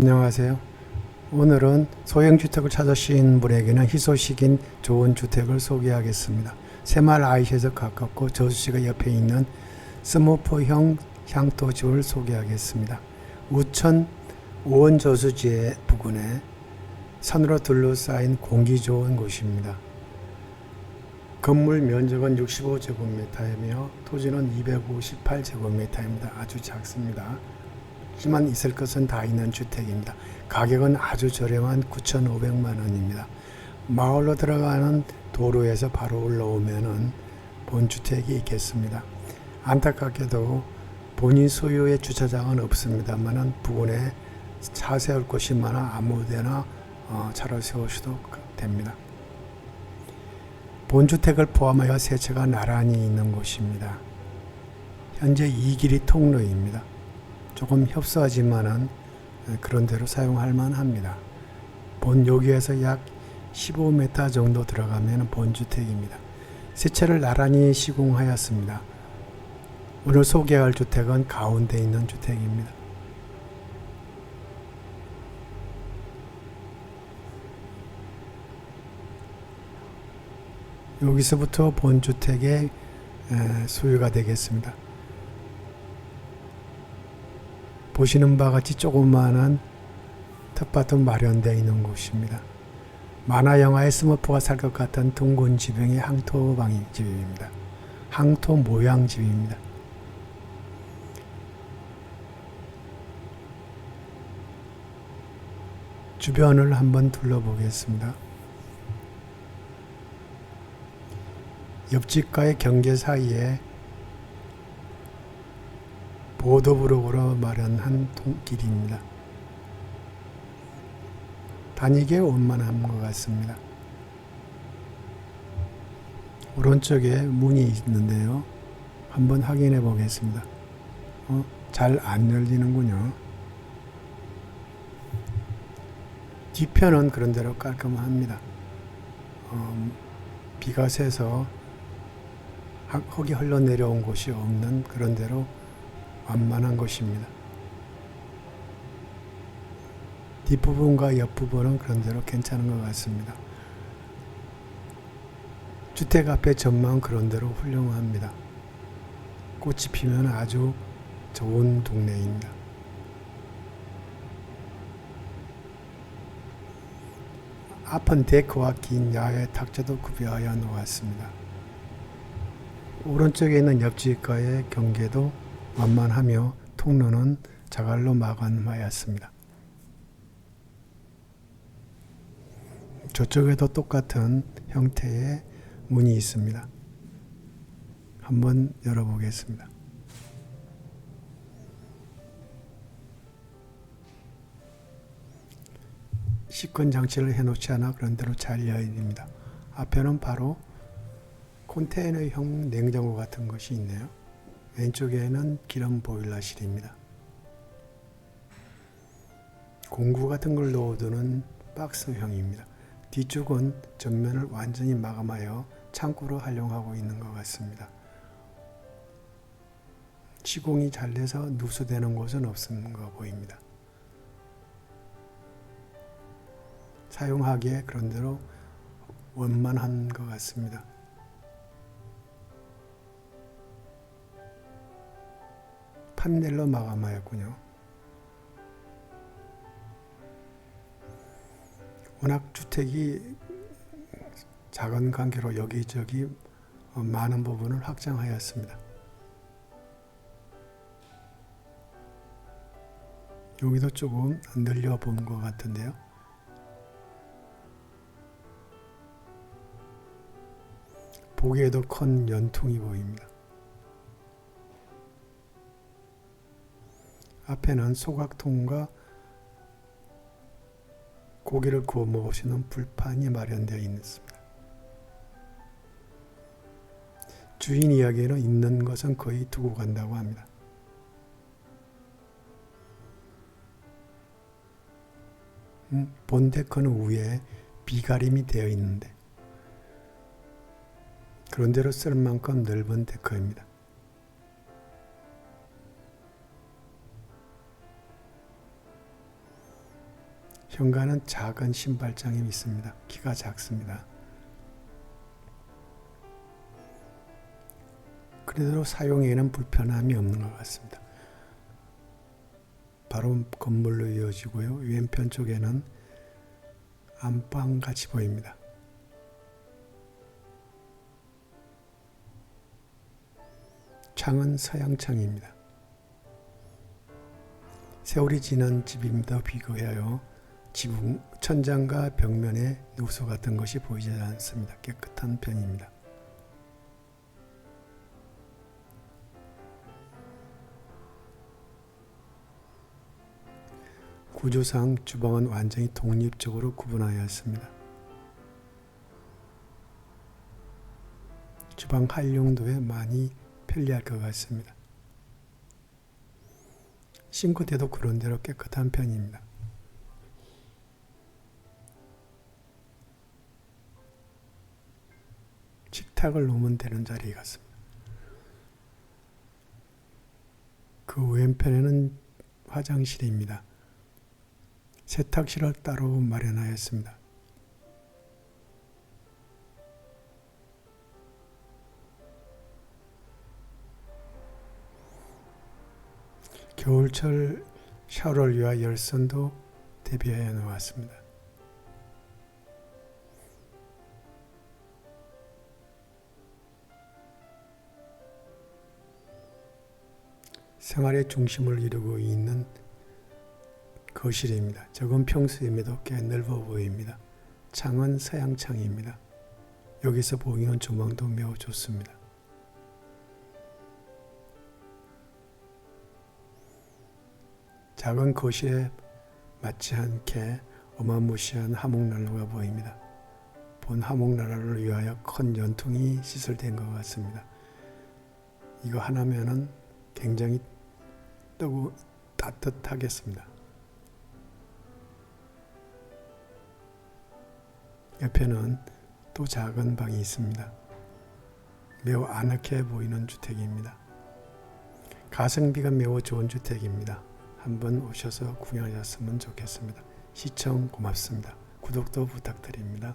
안녕하세요. 오늘은 소형 주택을 찾으신 분에게는 희소식인 좋은 주택을 소개하겠습니다. 새마을 아이시에서 가깝고 저수지가 옆에 있는 스모포형 향토집을 소개하겠습니다. 우천 오원 저수지의 부근에 산으로 둘러싸인 공기 좋은 곳입니다. 건물 면적은 65제곱미터이며 토지는 258제곱미터입니다. 아주 작습니다. 하지만 있을 것은 다 있는 주택입니다. 가격은 아주 저렴한 9,500만 원입니다. 마을로 들어가는 도로에서 바로 올라오면은 본 주택이 있겠습니다. 안타깝게도 본인 소유의 주차장은 없습니다만은 부근에 차 세울 곳이 많아 아무데나 어, 차를 세우셔도 됩니다. 본주택을 포함하여 세 채가 나란히 있는 곳입니다. 현재 이 길이 통로입니다. 조금 협소하지만은 그런 대로 사용할 만합니다. 본 여기에서 약 15m 정도 들어가면 본 주택입니다. 세 채를 나란히 시공하였습니다. 오늘 소개할 주택은 가운데 있는 주택입니다. 여기서부터 본 주택의 에, 소유가 되겠습니다. 보시는 바와 같이 조그마한 텃밭도 마련되어 있는 곳입니다. 만화 영화의 스머프가 살 것 같은 둥근 지붕의 항토 방이 집입니다. 항토 모양 집입니다. 주변을 한번 둘러보겠습니다. 옆집과의 경계 사이에 보도브록으로 마련한 길입니다. 다니기에 원만한 것 같습니다. 오른쪽에 문이 있는데요. 한번 확인해 보겠습니다. 어, 잘안 열리는군요. 뒤편은 그런대로 깔끔합니다. 어, 비가 새서 흙이 흘러내려온 곳이 없는 그런 대로 완만한 곳입니다. 뒷부분과 옆부분은 그런대로 괜찮은 것 같습니다. 주택 앞의 전망은 그런대로 훌륭합니다. 꽃이 피면 아주 좋은 동네입니다. 앞은 데크와 긴 야외 탁자도 구비하여 놓았습니다. 오른쪽에 있는 옆집과의 경계도 완만하며 통로는 자갈로 마감하였습니다. 저쪽에도 똑같은 형태의 문이 있습니다. 한번 열어보겠습니다. 식권 장치를 해놓지 않아 그런 대로 잘 열립니다. 앞에는 바로 컨테이너형 냉장고 같은 것이 있네요. 왼쪽에는 기름 보일러실입니다. 공구 같은 걸 넣어두는 박스형입니다. 뒤쪽은 전면을 완전히 마감하여 창고로 활용하고 있는 것 같습니다. 시공이 잘 돼서 누수되는 곳은 없는 거 보입니다. 사용하기에 그런대로 원만한 것 같습니다. 판넬로 마감하였군요. 워낙 주택이 작은 관계로 여기저기 많은 부분을 확장하였습니다. 여기도 조금 늘려본 것 같은데요. 보기에도 큰 연통이 보입니다. 앞에는 소각통과 고기를 구워 먹으시는 불판이 마련되어 있습니다. 주인 이야기에는 있는 것은 거의 두고 간다고 합니다. 음, 본 데크는 위에 비가림이 되어 있는데 그런대로 쓸 만큼 넓은 데크입니다. 현관은 작은 신발장이 있습니다. 키가 작습니다. 그래도 사용에는 불편함이 없는 것 같습니다. 바로 건물로 이어지고요. 왼편 쪽에는 안방 같이 보입니다. 창은 서양창입니다. 세월이 지난 집입니다. 비교하여 지붕, 천장과 벽면에 누수 같은 것이 보이지 않습니다. 깨끗한 편입니다. 구조상 주방은 완전히 독립적으로 구분하였습니다. 주방 활용도에 많이 편리할 것 같습니다. 싱크대도 그런대로 깨끗한 편입니다. 식탁을 놓으면 되는 자리 같습니다. 그 왼편에는 화장실입니다. 세탁실을 따로 마련하였습니다. 겨울철 샤워를 위한 열선도 대비하여 놓았습니다. 생활의 중심을 이루고 있는 거실입니다. 적은 평수임에도 꽤 넓어 보입니다. 창은 서양 창입니다. 여기서 보이는 조망도 매우 좋습니다. 작은 거실에 맞지 않게 어마무시한 화목난로가 보입니다. 본 화목난로를 위하여 큰 연통이 시설된 것 같습니다. 이거 하나면은 굉장히 뜨고 따뜻하겠습니다. 옆에는 또 작은 방이 있습니다. 매우 아늑해 보이는 주택입니다. 가성비가 매우 좋은 주택입니다. 한번 오셔서 구경하셨으면 좋겠습니다. 시청 고맙습니다. 구독도 부탁드립니다.